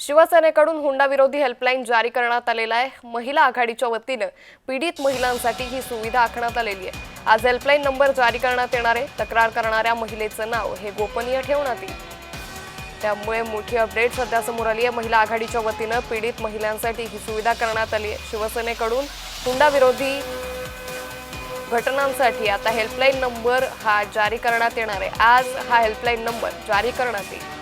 शिवसेनेकडून हुंडा विरोधी हेल्पलाईन जारी करण्यात आलेला आहे. महिला आघाडीच्या वतीनं पीडित महिलांसाठी ही सुविधा आखण्यात आलेली आहे. आज हेल्पलाईन नंबर जारी करण्यात येणार आहे. तक्रार करणाऱ्या महिलेचं नाव हे गोपनीय ठेवण्यात येईल. त्यामुळे मोठी अपडेट सध्या समोर आली आहे. महिला आघाडीच्या वतीनं पीडित महिलांसाठी ही सुविधा करण्यात आली आहे. शिवसेनेकडून हुंडा विरोधी घटनांसाठी आता हेल्पलाईन नंबर हा जारी करण्यात येणार आहे. आज हा हेल्पलाईन नंबर जारी करण्यात येईल.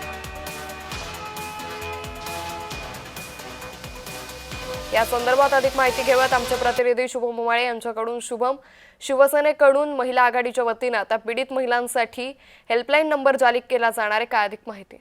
या संदर्भात अधिक माहिती घेऊयात आमचे प्रतिनिधी शुभम मुमाळे यांच्याकडून. शुभम शिवसेनेकडून महिला आघाडीच्या वतीनं आता पीडित महिलांसाठी हेल्पलाईन नंबर जारी केला जाणार आहे. काय अधिक माहिती?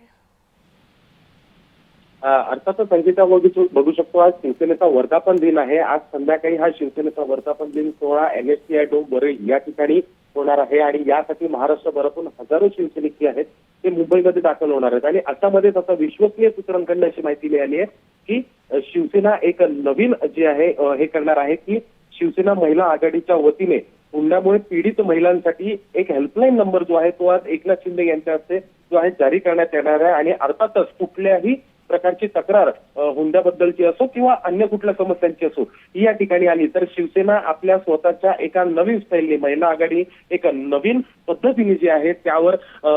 अर्थातच संगीता बघू शकतो. आज शिवसेनेचा वर्धापन दिन आहे. आज संध्याकाळी हा शिवसेनेचा वर्धापन दिन सोहळा N S T I dome या ठिकाणी होणार आहे आणि यासाठी महाराष्ट्रभरातून हजारो शिवसैनिक जे आहेत ते मुंबईमध्ये दाखल होणार आहेत. आणि अशामध्येच आता विश्वसनीय सूत्रांकडून अशी माहिती मिळाली आहे. की शिवसेना एक नवीन जे आहे हे करणार आहे की शिवसेना महिला आघाडीच्या वतीने हुंड्यामुळे पीडित महिलांसाठी एक हेल्पलाईन नंबर जो आहे तो आज एकनाथ शिंदे यांच्या हस्ते जो आहे जारी करण्यात येणार आहे. आणि अर्थातच कुठल्याही प्रकारची तक्रार हुंड्याबद्दलची असो किंवा अन्य कुठल्या समस्यांची असो ही या ठिकाणी आली. तर शिवसेना आपल्या स्वतःच्या एका नवीन स्टाईलने महिला आघाडी एक नवीन पद्धतीने जी आहे त्यावर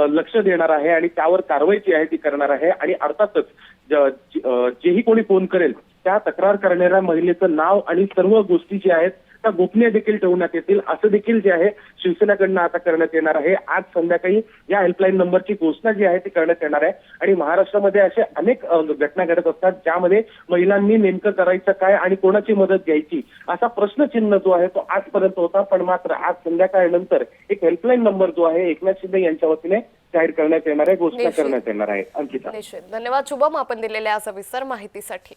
लक्ष देणार आहे आणि त्यावर कारवाई जी आहे ती करणार आहे. आणि अर्थातच जेही कोणी फोन करेल त्या तक्रार करणाऱ्या महिलेचं नाव आणि सर्व गोष्टी ज्या आहेत त्या गोपनीय देखील ठेवण्यात येतील. असं देखील जे आहे शिवसेनेकडनं आता करण्यात येणार आहे. आज संध्याकाळी या हेल्पलाईन नंबरची घोषणा जी आहे ती करण्यात येणार आहे. आणि महाराष्ट्रामध्ये असे अनेक घटना घडत असतात ज्यामध्ये महिलांनी नेमकं करायचं काय आणि कोणाची मदत घ्यायची असा प्रश्नचिन्ह जो आहे तो आजपर्यंत होता. पण मात्र आज संध्याकाळनंतर एक हेल्पलाईन नंबर जो आहे एकनाथ शिंदे यांच्या वतीने जाहीर करण्यात येणार आहे घोषणा. करण्यात येणार आहे. अंकिता. धन्यवाद शुभम आपण दिलेल्या सविस्तर माहितीसाठी.